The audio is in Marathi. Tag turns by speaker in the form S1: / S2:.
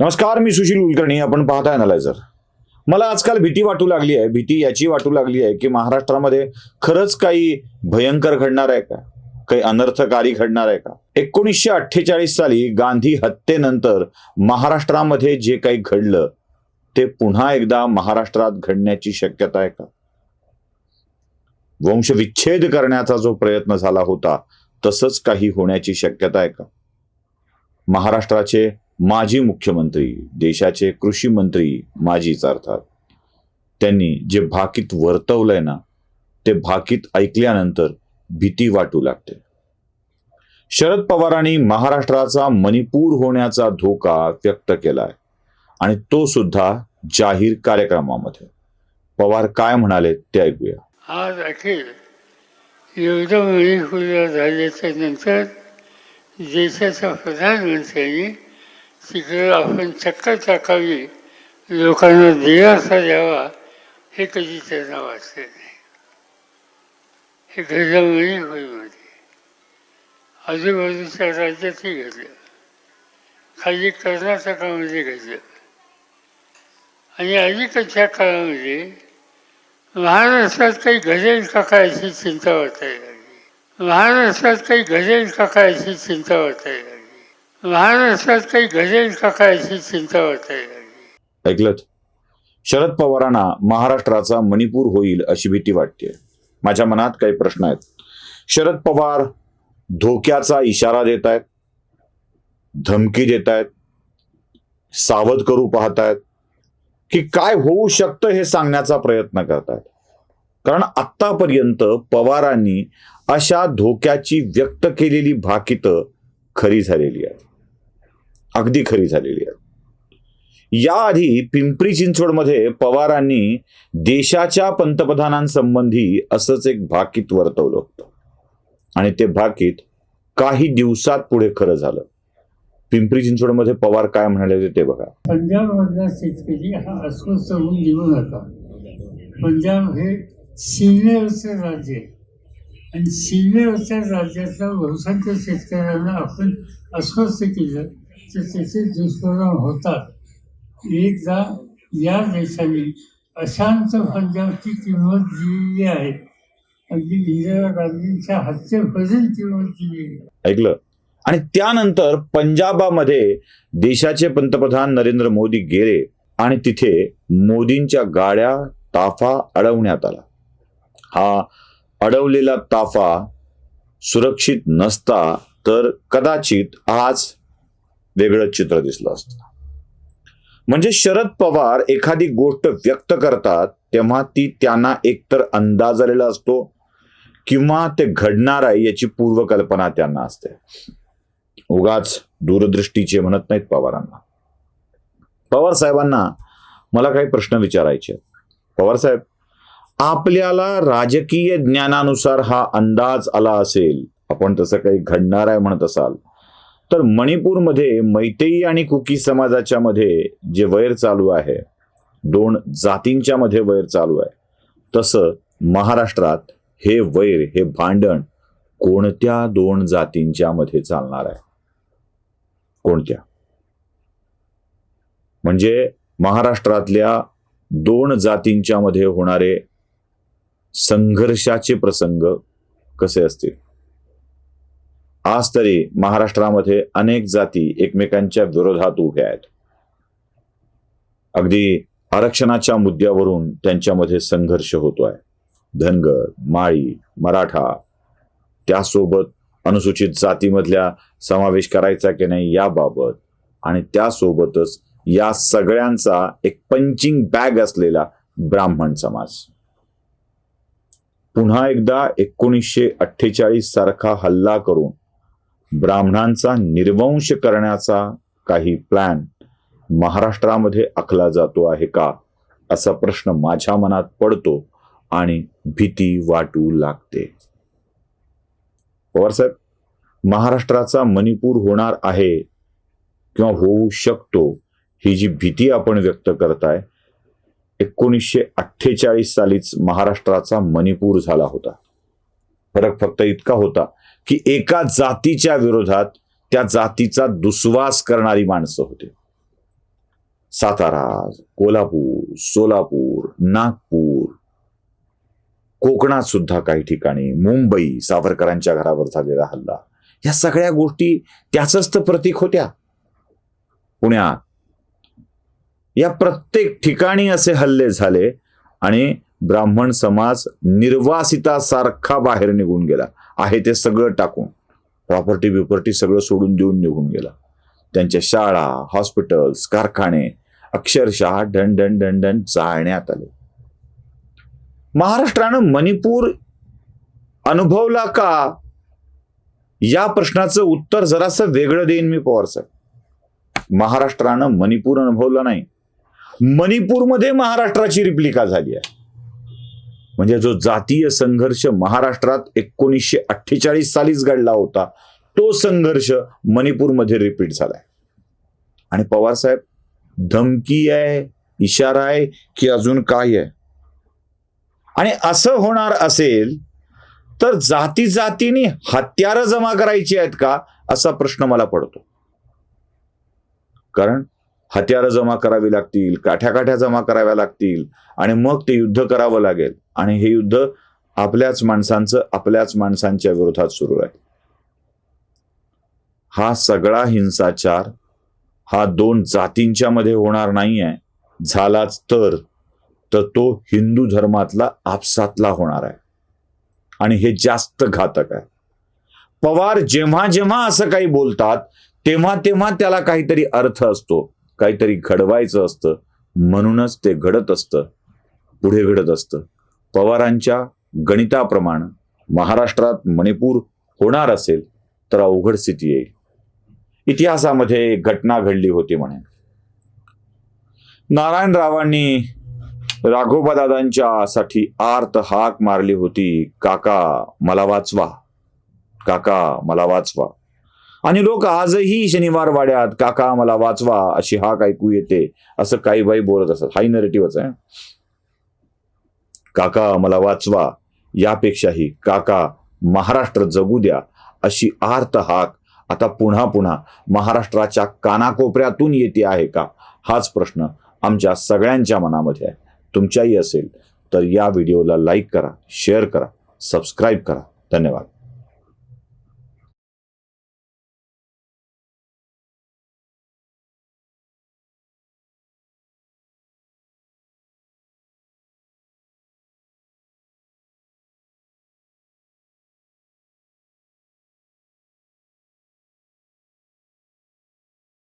S1: नमस्कार मी सुशील कुलकर्णी आपण पाहताय अनालायझर मला आजकाल भीती वाटू लागली आहे भीती याची वाटू लागली आहे की महाराष्ट्रामध्ये खरंच काही भयंकर घडणार आहे का? काही अनर्थकारी घडणार आहे का? एकोणीसशे अठ्ठेचाळीस साली गांधी हत्येनंतर महाराष्ट्रामध्ये जे काही घडलं ते पुन्हा एकदा महाराष्ट्रात घडण्याची शक्यता आहे का? वंशविच्छेद करण्याचा जो प्रयत्न झाला होता तसंच काही होण्याची शक्यता आहे का? महाराष्ट्राचे माजी मुख्यमंत्री देशाचे कृषी मंत्री माजीच अर्थात त्यांनी जे भाकीत वर्तवलंय ना ते भाकीत ऐकल्यानंतर भीती वाटू लागते. शरद पवारांनी महाराष्ट्राचा मणिपूर होण्याचा धोका व्यक्त केलाय आणि तो सुद्धा जाहीर कार्यक्रमामध्ये. पवार काय म्हणाले ते ऐकूया.
S2: आज अखेर एवढं झाल्याच्यानंतर देशाच्या प्रधानमंत्र्यांनी तिकडे आपण चक्कर टाकावी लोकांना दिलासा द्यावा हे कधी त्यांना वाटले नाही हे घडलं होईमध्ये. आजूबाजूच्या राज्यातही घडलं. खाली कर्नाटकामध्ये घडलं. आणि अलीकडच्या काळामध्ये महाराष्ट्रात काही घडेल का काय अशी चिंता वाटायला लागली. महाराष्ट्रात काही घडेल का काय अशी चिंता वाटायला लागली. महाराष्ट्रात काही घडेल का काय अशी चिंता वाटायला लागली
S1: ऐकलत शरद पवारांना महाराष्ट्राचा मणिपूर होईल अशी भीती वाटते माझ्या मनात काही प्रश्न आहेत. शरद पवार धोक्याचा इशारा देत आहेत धमकी देत आहेत सावध करू पाहतायत की काय होऊ शकतं हे सांगण्याचा प्रयत्न करतायत. कारण आत्तापर्यंत पवारांनी अशा धोक्याची व्यक्त केलेली भाकितं खरी झालेली आहे. अगदी खरी झालेली आहे. याआधी पिंपरी चिंचवडमध्ये पवारांनी देशाच्या पंतप्रधानांसंबंधी असंच एक भाकीत वर्तवलं होतं. आणि ते भाकीत काही दिवसात पुढे खरं झालं. पिंपरी चिंचवडमध्ये पवार काय म्हणाले होते ते बघा.
S2: पंजाबमधला शेतकरी हा अस्वस्थ होऊन घेऊ नका पंजाब हे सिनियरचं राज्य आहे. आणि सीमेवरच्या राज्यातल्या बहुसंख्य शेतकऱ्यांना आपण अस्वस्थ केलं तर त्याचे दुष्परिणाम होतात. एकदा या देशाने अशांत पंजाबची किंमत दिलेली आहे. अगदी इंदिरा गांधींच्या हत्येपर्यंत किंमत दिलेली
S1: ऐकलं. आणि त्यानंतर पंजाबामध्ये देशाचे पंतप्रधान नरेंद्र मोदी गेले आणि तिथे मोदींच्या गाड्या ताफा अडवण्यात आला. हा अडवलेला ताफा सुरक्षित नसता तर कदाचित आज वेगळं चित्र दिसलं असतं. म्हणजे शरद पवार एखादी गोष्ट व्यक्त करतात तेव्हा ती त्यांना एकतर अंदाज आलेला असतो किंवा ते घडणार आहे याची पूर्वकल्पना त्यांना असते. उगाच दूरदृष्टीचे म्हणत नाहीत पवारांना. पवार साहेबांना मला काही प्रश्न विचारायचे पवार साहेब आपल्याला राजकीय ज्ञानानुसार हा अंदाज आला असेल. आपण तसं काही घडणार आहे म्हणत असाल. तर मणिपूरमध्ये मैतेई आणि कुकी समाजाच्या मध्ये जे वैर चालू आहे दोन जातींच्या मध्ये वैर चालू आहे. तसं महाराष्ट्रात हे वैर हे भांडण कोणत्या दोन जातींच्या मध्ये चालणार आहे? कोणत्या? म्हणजे महाराष्ट्रातल्या दोन जातींच्या मध्ये होणारे संघर्षाचे प्रसंग कसे असतील? आज तरी महाराष्ट्रामध्ये अनेक जाती एकमेकांच्या विरोधात उभ्या आहेत. अगदी आरक्षणाच्या मुद्द्यावरून त्यांच्यामध्ये संघर्ष होतोय धनगर माळी मराठा त्यासोबत अनुसूचित जातीमधल्या समावेश करायचा की नाही याबाबत आणि त्यासोबतच या सगळ्यांचा एक पंचिंग बॅग असलेला ब्राह्मण समाज. पुन्हा एकदा एकोणीसशे अठ्ठेचाळीस सारखा हल्ला करून ब्राह्मणांचा निर्वंश करण्याचा काही प्लॅन महाराष्ट्रामध्ये आखला जातो आहे का? असा प्रश्न माझ्या मनात पडतो आणि भीती वाटू लागते. पवारसाहेब महाराष्ट्राचा मणिपूर होणार आहे किंवा होऊ शकतो ही जी भीती आपण व्यक्त करताय एकोणीसशे अठ्ठेचाळीस सालीच महाराष्ट्राचा मणिपूर झाला होता. फरक फक्त इतका होता की एका जातीच्या विरोधात त्या जातीचा दुस्वास करणारी माणसं होती. सातारा कोल्हापूर सोलापूर नागपूर कोकणात सुद्धा काही ठिकाणी मुंबई सावरकरांच्या घरावर झालेला हल्ला. या सगळ्या गोष्टी त्याच तर प्रतीक होत्या. पुण्यात या प्रत्येक ठिकाणी असे हल्ले झाले आणि ब्राह्मण समाज निर्वासितासारखा बाहेर निघून गेला. आहे ते सगळं टाकून. प्रॉपर्टी बिपर्टी सगळं सोडून देऊन निघून गेला. त्यांच्या शाळा हॉस्पिटल्स कारखाने अक्षरशः ढण ढण ढण ढण जाळण्यात आले. महाराष्ट्रानं मणिपूर अनुभवला का? या प्रश्नाचं उत्तर जरासं वेगळं देईन मी पवार साहेब महाराष्ट्रानं मणिपूर अनुभवला नाही. मणिपूरमध्ये महाराष्ट्राची रिप्लिका झाली आहे. म्हणजे जो जातीय संघर्ष महाराष्ट्रात एकोणीसशे अठ्ठेचाळीस सालीच घडला होता तो संघर्ष मणिपूरमध्ये रिपीट झालाय. आणि पवार साहेब धमकी आहे इशारा आहे की अजून काय आहे? आणि असं होणार असेल तर जाती जातीने हत्यारं जमा करायची आहेत का असा प्रश्न मला पडतो. कारण हत्यारं जमा करावी लागतील काठ्या काठ्या जमा कराव्या लागतील आणि मग ते युद्ध करावं लागेल. आणि हे युद्ध आपल्याच माणसांचं आपल्याच माणसांच्या विरोधात सुरू आहे हा सगळा हिंसाचार हा दोन जातींच्या मध्ये होणार नाही आहे झालाच तर तर तो हिंदू धर्मातला आपसातला होणार आहे. आणि हे जास्त घातक आहे. पवार जेव्हा जेव्हा असं काही बोलतात तेव्हा तेव्हा त्याला काहीतरी अर्थ असतो. काहीतरी घडवायचं असतं. म्हणूनच ते घडत असतं. पुढे घडत असतं. पवारांच्या गणिताप्रमाणे महाराष्ट्रात मणिपूर होणार असेल तर अवघड स्थिती येईल. इतिहासामध्ये एक घटना घडली होती म्हणे. नारायणरावांनी राघोबादादांच्या साठी आर्त हाक मारली होती. काका मला वाचवा. काका मला वाचवा. आणि लोक आजही शनिवार वाड्यात काका मला वाचवा अशी हाक ऐकू येते. असं काही बाई बोलत असतात हाही नरेटिव्हच आहे. काका मला वाचवा. यापेक्षाही काका महाराष्ट्र जगू द्या. अशी आर्त हाक आता पुन्हा पुन्हा महाराष्ट्राच्या कानाकोपऱ्यातून येते आहे का? हाच प्रश्न आमच्या सगळ्यांच्या मनामध्ये आहे. तुमच्याही असेल तर या व्हिडिओला लाईक करा शेअर करा सबस्क्राईब करा. धन्यवाद.